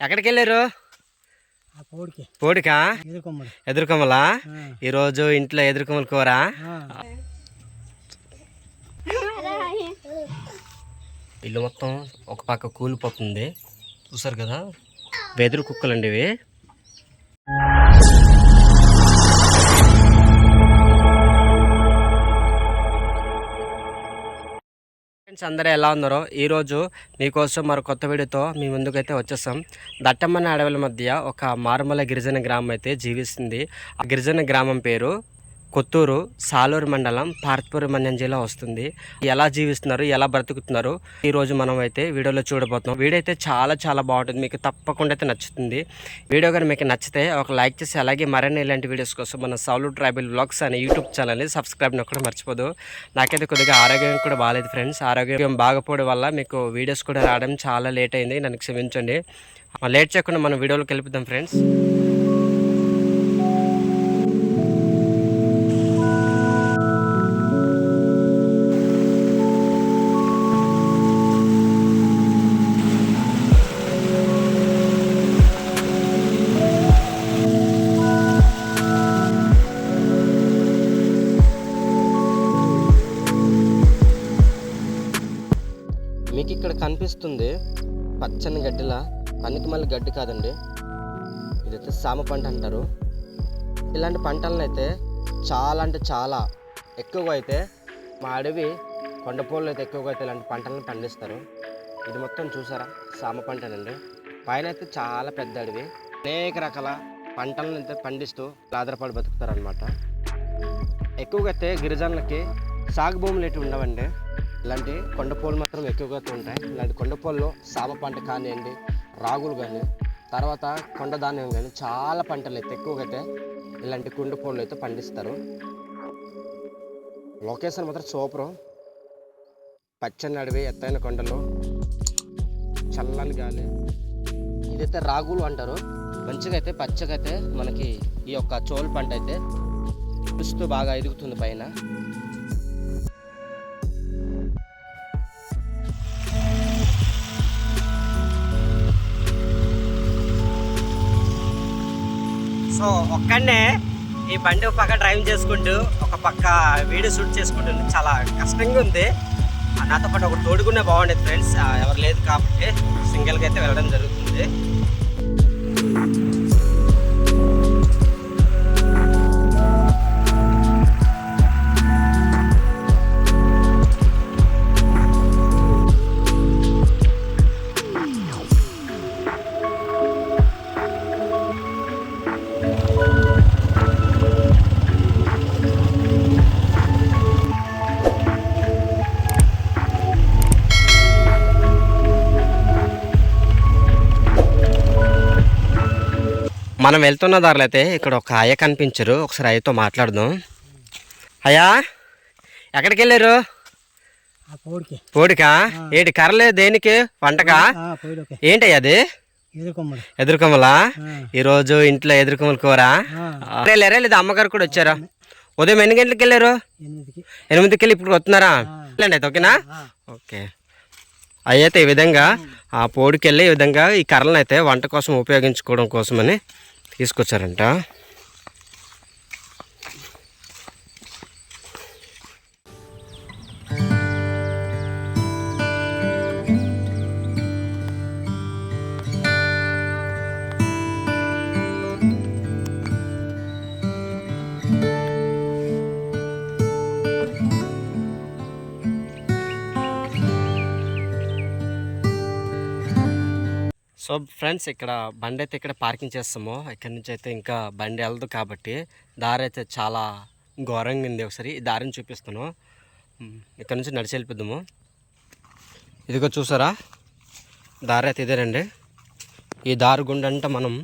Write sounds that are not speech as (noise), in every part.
ఎక్కడికి వెళ్ళారు పోడికా ఎదురుకొమ్మలా. ఈరోజు ఇంట్లో ఎదురుకొమ్మల కూర. ఇల్లు మొత్తం ఒక పక్క కూలిపోతుంది. చూసారు కదా? వెదురు కుక్కలండి ఇవి. ఫ్రెండ్స్ అందరూ ఎలా ఉన్నారో? ఈరోజు మీకోసం మరో కొత్త వీడియోతో మీ ముందుకైతే వచ్చేసాం. దట్టమ్మన్న అడవుల మధ్య ఒక మారుమల గిరిజన గ్రామం అయితే జీవిస్తుంది. ఆ గిరిజన గ్రామం పేరు కొత్తూరు సాలూరు మండలం పార్త్పూరి మన్యం జిల్లా వస్తుంది. ఎలా జీవిస్తున్నారు? ఎలా బ్రతుకుతున్నారు? ఈ రోజు మనం అయితే వీడియోలో చూడబోతున్నాం. వీడియో అయితే చాలా చాలా బాగుంటుంది. మీకు తప్పకుండా అయితే నచ్చుతుంది. వీడియో కానీ మీకు నచ్చితే ఒక లైక్ చేసి అలాగే మరిన్ని ఇలాంటి వీడియోస్ కోసం మన సౌలు ట్రైబల్ బ్లాగ్స్ అనే యూట్యూబ్ ఛానల్ని సబ్స్క్రైబ్ కూడా మర్చిపోదు. నాకైతే కొద్దిగా ఆరోగ్యం కూడా బాగాలేదు ఫ్రెండ్స్. ఆరోగ్యం బాగపోవడం వల్ల మీకు వీడియోస్ కూడా రావడం చాలా లేట్ అయింది. నన్ను క్షమించండి. లేట్ చేయకుండా మనం వీడియోలోకి వెళ్ళిపోతాం ఫ్రెండ్స్. కనిపిస్తుంది. పచ్చని గడ్డిలా. పనికి మళ్ళీ గడ్డి కాదండి. ఇదైతే సామ పంట అంటారు. ఇలాంటి పంటలను అయితే చాలా అంటే చాలా ఎక్కువగా అయితే మా అడవి కొండపూళ్ళు అయితే ఎక్కువగా అయితే ఇలాంటి పంటలను పండిస్తారు. ఇది మొత్తం చూసారా? సామ పంటనండి. పైన అయితే చాలా పెద్ద అడవి. అనేక రకాల పంటలను అయితే పండిస్తూ ఆధారపడి బతుకుతారనమాట ఎక్కువగా అయితే గిరిజనులకి సాగు భూములు ఎటు ఉండవండి. ఇలాంటి కొండపూలు మాత్రం ఎక్కువగా ఉంటాయి ఇలాంటి కొండపూల్లో సామ పంట కానివ్వండి రాగులు కానీ తర్వాత కొండ ధాన్యం కానీ చాలా పంటలు అయితే ఎక్కువగా అయితే ఇలాంటి కొండపూలు అయితే పండిస్తారు. లొకేషన్ మాత్రం సూపరు. పచ్చని అడవి ఎత్తైన కొండలు చల్లని గాలి. ఇదైతే రాగులు అంటారు. మంచిగా అయితే పచ్చగా అయితే మనకి ఈ యొక్క చోలు పంట అయితే పుస్తూ బాగా ఎదుగుతుంది పైన. సో ఒక్కడనే ఈ బండి ఒక పక్క డ్రైవింగ్ చేసుకుంటూ ఒక పక్క వీడియో షూట్ చేసుకుంటుంది చాలా కష్టంగా ఉంది. నాతో పాటు ఒక తోడుకునే బాగుండేది ఫ్రెండ్స్. ఎవరు లేదు కాబట్టి సింగిల్గా అయితే వెళ్ళడం జరుగుతుంది. మనం వెళ్తున్న దారిలో అయితే ఇక్కడ ఒక అయ్య కనిపించరు. ఒకసారి అయ్యతో మాట్లాడదాం. అయ్యా ఎక్కడికి వెళ్ళారు? పోడికా. ఏంటి కర్రలే దేనికి? వంటకా ఏంటయ్య అది? ఎదురుకొమ్మలా. ఈరోజు ఇంట్లో ఎదురుకొమ్మల కూర? వెళ్ళారా లేదా అమ్మగారు కూడా వచ్చారా? ఉదయం ఎన్ని గంటలకు వెళ్ళారు? ఎనిమిదికి. వెళ్ళి ఇప్పుడు వస్తున్నారా? అయితే ఓకేనా? ఓకే. అయితే ఈ విధంగా ఆ పోడికి వెళ్ళి ఈ విధంగా ఈ కర్రలను అయితే వంట కోసం ఉపయోగించుకోవడం కోసమని తీసుకొచ్చారంట. సో ఫ్రెండ్స్ ఇక్కడ బండి అయితే ఇక్కడ పార్కింగ్ చేస్తాము. ఇక్కడ నుంచి అయితే ఇంకా బండి వెళ్ళదు కాబట్టి దారి అయితే చాలా ఘోరంగా ఉంది ఒకసారి. ఈ దారిని చూపిస్తాను. ఇక్కడ నుంచి నడిచి వెళ్ళిపోద్దాము ఇదిగో చూసారా? దారి అయితే ఇదేనండి ఈ దారి గుండంట మనం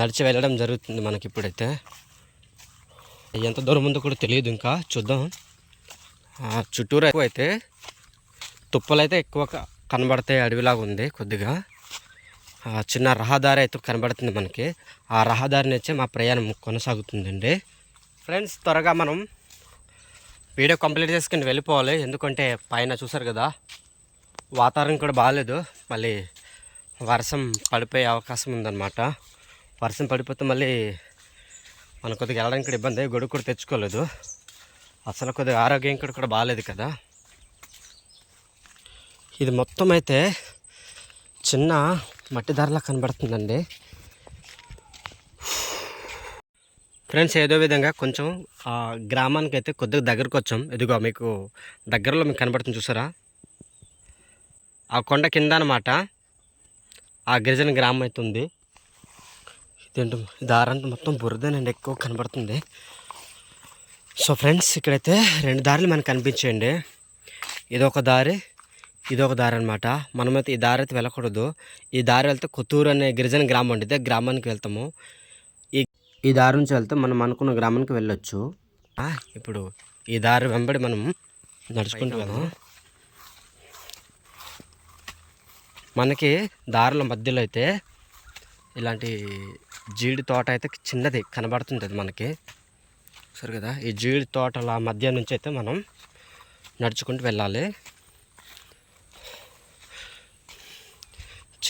నడిచి వెళ్ళడం జరుగుతుంది మనకి ఇప్పుడైతే. ఎంత దూరం ఉందో కూడా తెలియదు ఇంకా. చూద్దాం. చుట్టూరు ఎక్కువ అయితే తుప్పలు అయితే ఎక్కువ కనబడతాయి అడవిలాగా ఉంది కొద్దిగా. చిన్న రహదారి అయితే కనబడుతుంది మనకి. ఆ రహదారి నుంచే మా ప్రయాణం కొనసాగుతుందండి. ఫ్రెండ్స్ త్వరగా మనం వీడియో కంప్లీట్ చేసుకుని వెళ్ళిపోవాలి. ఎందుకంటే పైన చూసారు కదా వాతావరణం కూడా బాగాలేదు. మళ్ళీ వర్షం పడిపోయే అవకాశం ఉందన్నమాట. వర్షం పడిపోతే మళ్ళీ మన కొద్దిగా వెళ్ళడానికి కూడా ఇబ్బంది గొడుగు కూడా తెచ్చుకోలేదు. అసలు కొద్దిగా ఆరోగ్యం కూడా కూడా బాగాలేదు కదా. ఇది మొత్తం అయితే చిన్న మట్టి ధరలా కనబడుతుందండి. ఫ్రెండ్స్ ఏదో విధంగా కొంచెం ఆ గ్రామానికి అయితే కొద్దిగా దగ్గరకు వచ్చాం. ఇదిగో మీకు దగ్గరలో మీకు కనబడుతుంది చూసారా? ఆ కొండ కింద అనమాట ఆ గిరిజన గ్రామం అయితే ఉంది. ఇదేంటి దారంతా మొత్తం బురదనండి ఎక్కువ కనబడుతుంది. సో ఫ్రెండ్స్ ఇక్కడైతే రెండు దారులు మనకు కనిపించేయండి. ఇదొక దారి ఇదొక దారి అనమాట మనమైతే ఈ దారి అయితే వెళ్ళకూడదు. ఈ దారి వెళ్తే కొత్తూరు అనే గిరిజన గ్రామం ఉంటుంది గ్రామానికి వెళ్తాము. ఈ ఈ దారి నుంచి వెళ్తే మనం అనుకున్న గ్రామానికి వెళ్ళొచ్చు. ఇప్పుడు ఈ దారి వెంబడి మనం నడుచుకుంటూ వెళ్దాం. మనకి దారుల మధ్యలో అయితే ఇలాంటి జీడి తోట అయితే చిన్నది కనబడుతుంటుంది మనకి. సరే కదా? ఈ జీడి తోటల మధ్య నుంచి అయితే మనం నడుచుకుంటూ వెళ్ళాలి.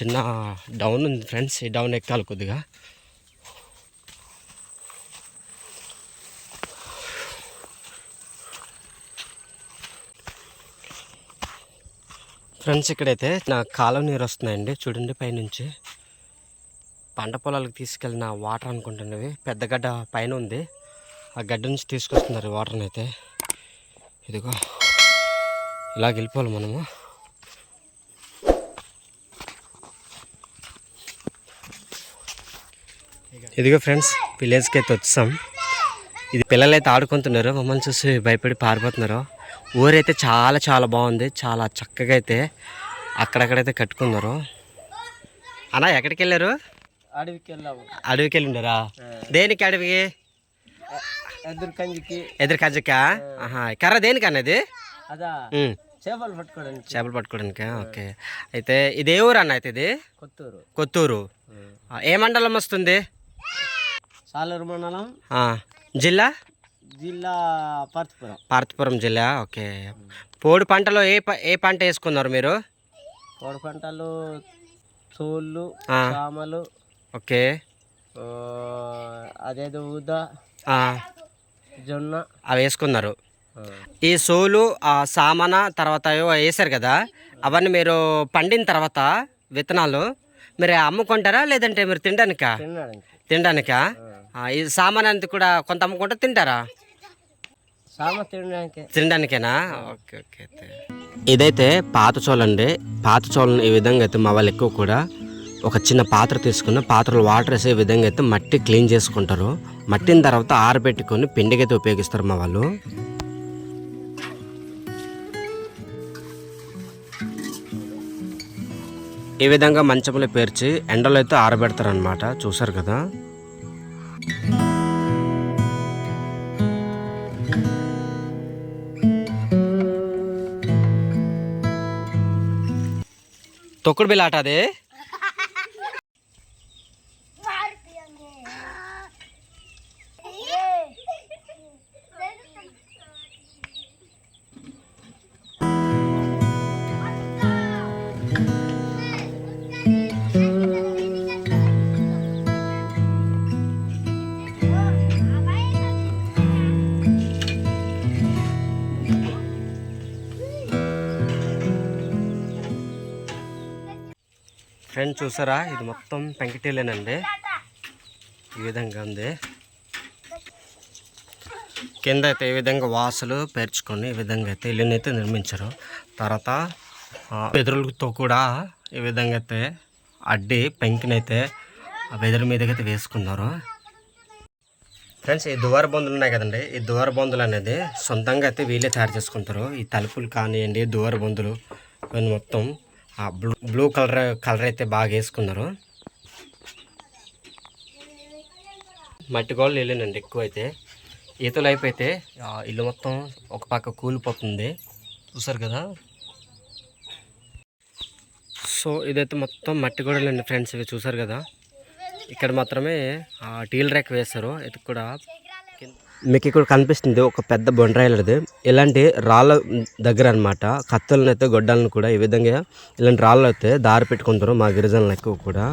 చిన్న డౌన్ ఉంది ఫ్రెండ్స్ ఈ డౌన్ ఎక్కాలి కొద్దిగా. ఫ్రెండ్స్ ఇక్కడైతే నా కాలువ నీరు వస్తున్నాయండి. చూడండి పైనుంచి. పంట పొలాలకు తీసుకెళ్ళిన వాటర్ అనుకుంటున్నవి. పెద్ద గడ్డ పైన ఉంది. ఆ గడ్డ నుంచి తీసుకొస్తున్నారు ఈ వాటర్ని అయితే. ఇదిగో ఇలా వెళ్ళిపోవాలి మనము. ఇదిగో ఫ్రెండ్స్ విలేజ్కి అయితే వచ్చాం. ఇది పిల్లలు అయితే ఆడుకుంటున్నారు మమ్మల్ని చూసి భయపడి పారిపోతున్నారు. ఊరైతే చాలా చాలా బాగుంది చాలా చక్కగా అయితే అక్కడక్కడైతే కట్టుకున్నారు. అన్నా ఎక్కడికి వెళ్ళారు? అడవికి వెళ్ళాము అడవికి వెళ్ళి ఉండరా దేనికి అడవికి ఎదురు కంజికి. ఎదురు కర్ర దేనికి అన్నది అదా చేపలు పట్టుకోవడానికి. చేపలు పట్టుకోవడానికి? ఓకే. అయితే ఇది ఏ ఊరు అన్న అయితే ఇది? కొత్తూరు. కొత్తూరు. ఏ మండలం వస్తుంది? సాలూరు మండలం. జిల్లా? జిల్లా పార్తిపురం. పార్తపురం జిల్లా ఓకే. పోడు పంటలో ఏ ఏ పంట వేసుకున్నారు మీరు? కోడి పంటలు చోళ్ళు ఆ. సామలు ఓకే. అదేదో ఊద జొన్న. అవి వేసుకున్నారు. ఈ సోలు ఆ సామాన తర్వాత వేసారు కదా? అవన్నీ మీరు పండిన తర్వాత విత్తనాలు మీరు అమ్ముకుంటారా లేదంటే మీరు తినడానికా. తినడానికి? ఈ సామాన్ అంతా కూడా కొంత అమ్ముకుంటే తింటారా? తినడానికి. తినడానికేనా? Okay okay. అయితే ఇదైతే పాత చోళండి పాత చోళను ఈ విధంగా అయితే మా వాళ్ళు ఎక్కువ కూడా ఒక చిన్న పాత్ర తీసుకుని పాత్రలో వాటర్ వేసే విధంగా అయితే మట్టి క్లీన్ చేసుకుంటారు. మట్టిన తర్వాత ఆరబెట్టుకొని పిండికైతే ఉపయోగిస్తారు మా వాళ్ళు. ఈ విధంగా మంచంలో పేర్చి ఎండలో అయితే ఆరబెడతారనమాట చూసారు కదా? తొక్కుడు బిల్లాట ఆట ఫ్రెండ్ చూసారా? ఇది మొత్తం పెంకిటీలేనండి ఈ విధంగా ఉంది. కింద అయితే ఈ విధంగా వాసులు పేర్చుకొని ఈ విధంగా అయితే ఇల్లుని అయితే నిర్మించారు. తర్వాత వెదురులతో కూడా ఈ విధంగా అయితే అడ్డి పెంకినైతే ఆ వెదురు మీదకైతే వేసుకున్నారు. ఫ్రెండ్స్ ఈ దువార బొందులు ఉన్నాయి కదండి. ఈ దువార బొందులు అనేది సొంతంగా అయితే వీళ్ళే తయారు చేసుకుంటారు. ఈ తలుపులు కానివ్వండి దువార బొందులు ఇవన్నీ మొత్తం బ్లూ బ్లూ కలర్ కలర్ అయితే బాగా వేసుకున్నారు. మట్టి గోళ్ళు వెళ్ళినండి ఎక్కువ అయితే ఈతలు అయిపోతే ఇల్లు మొత్తం ఒక పక్క కూలిపోతుంది. చూసారు కదా? సో ఇదైతే మొత్తం మట్టి గోడలండి ఫ్రెండ్స్ ఇవి చూసారు కదా? ఇక్కడ మాత్రమే టీల్ ర్యాక్ వేస్తారు ఇది కూడా మీకు ఇక్కడ కనిపిస్తుంది ఒక పెద్ద బొండ్రాయిలది. ఇలాంటి రాళ్ళ దగ్గర అనమాట కత్తులను అయితే గొడ్డలను కూడా ఈ విధంగా ఇలాంటి రాళ్ళు అయితే దారి పెట్టుకుంటారు మా గిరిజనులు ఎక్కువ కూడా.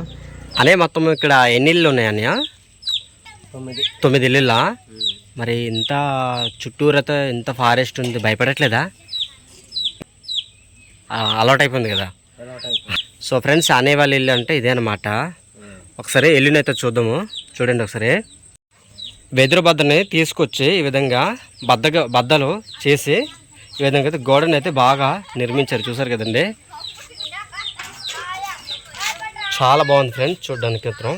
అనే మొత్తం ఇక్కడ ఎన్ని ఇళ్ళు ఉన్నాయి అన్నయ్య? తొమ్మిది. తొమ్మిది ఇల్లులా? మరి ఇంత చుట్టూరతో ఇంత ఫారెస్ట్ ఉంది భయపడట్లేదా? అలవాట్ అయిపోయింది కదా. సో ఫ్రెండ్స్ అనేవాళ్ళ ఇల్లు అంటే ఇదే అనమాట ఒకసారి ఇల్లునైతే చూద్దాము. చూడండి ఒకసారి. వెదురు బద్దని తీసుకొచ్చి ఈ విధంగా బద్దగా బద్దలు చేసి ఈ విధంగా అయితే గోడని అయితే బాగా నిర్మించారు. చూసారు కదండి? చాలా బాగుంది ఫ్రెండ్స్ చూడడానికి మాత్రం.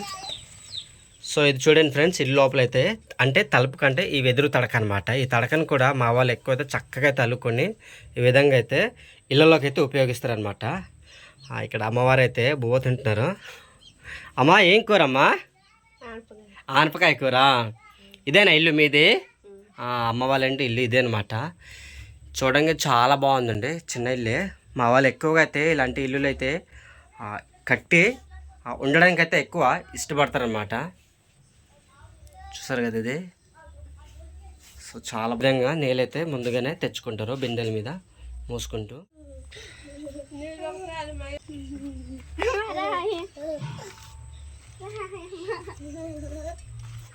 సో ఇది చూడండి ఫ్రెండ్స్ ఇల్లు లోపలైతే అంటే తలుపు కంటే ఈ వెదురు తడక అనమాట ఈ తడకను కూడా మా వాళ్ళు చక్కగా అయితే అల్లుకొని ఈ విధంగా అయితే ఇళ్ళలోకి అయితే ఉపయోగిస్తారనమాట ఇక్కడ అమ్మవారు అయితే బువ్వ తింటున్నారు. అమ్మా ఏం కూర అమ్మా ఆనపకాయ కూర. ఇదేనా ఇల్లు మీది? ఆ, అమ్మ వాళ్ళంటే ఇల్లు ఇదే అనమాట చూడంగా చాలా బాగుందండి చిన్న ఇల్లే. మా వాళ్ళు ఎక్కువగా అయితే ఇలాంటి ఇల్లులు అయితే ఆ, కట్టి ఉండడానికి అయితే ఎక్కువ ఇష్టపడతారనమాట చూసారు కదా ఇది? సో చాలా విధంగా నీళ్ళైతే ముందుగానే తెచ్చుకుంటారు బిందెల మీద మూసుకుంటూ.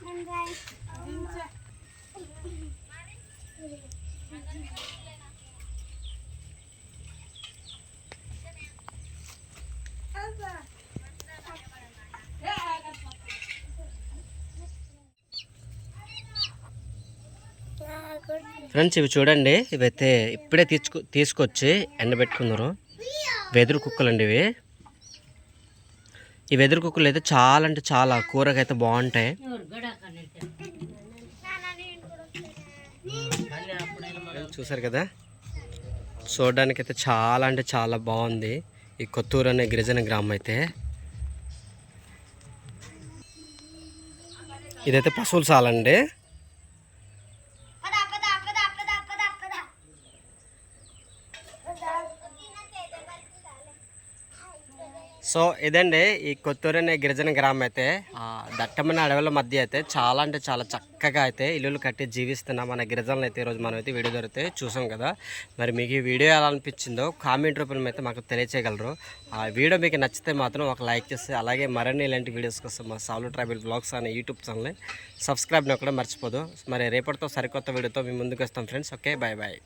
(laughs) ఫ్రెండ్స్ ఇవి చూడండి. ఇవైతే ఇప్పుడే తీసుకు తీసుకొచ్చి ఎండబెట్టుకున్నారు. వెదురు కుక్కలు అండి ఇవి. ఈ వెదురు కుక్కలు అయితే చాలా అంటే చాలా కూరకైతే బాగుంటాయి. చూసారు కదా? చూడడానికి అయితే చాలా అంటే చాలా బాగుంది. ఈ కొత్తూరు అనే గిరిజన గ్రామం అయితే. ఇదైతే పశువుల సాలండి సో ఇదండి ఈ కొత్తూరు అనే గిరిజన గ్రామం అయితే దట్టమైన అడవుల మధ్య అయితే చాలా అంటే చాలా చక్కగా అయితే ఇల్లులు కట్టి జీవిస్తున్న మన గిరిజనులు అయితే ఈరోజు మనం అయితే వీడియో దొరికితే చూసాం కదా. మరి మీకు ఈ వీడియో ఎలా అనిపించిందో కామెంట్ రూపంలో అయితే మాకు తెలియచేయగలరు. ఆ వీడియో మీకు నచ్చితే మాత్రం ఒక లైక్ చేసి అలాగే మరిన్ని ఇలాంటి వీడియోస్ కోసం మా సాలు ట్రైబల్ బ్లాగ్స్ అనే యూట్యూబ్ ఛానల్ని సబ్స్క్రైబ్ కూడా మర్చిపోదు. మరి రేపటితో సరికొత్త వీడియోతో మీ ముందుకు వస్తాం ఫ్రెండ్స్. Okay bye bye.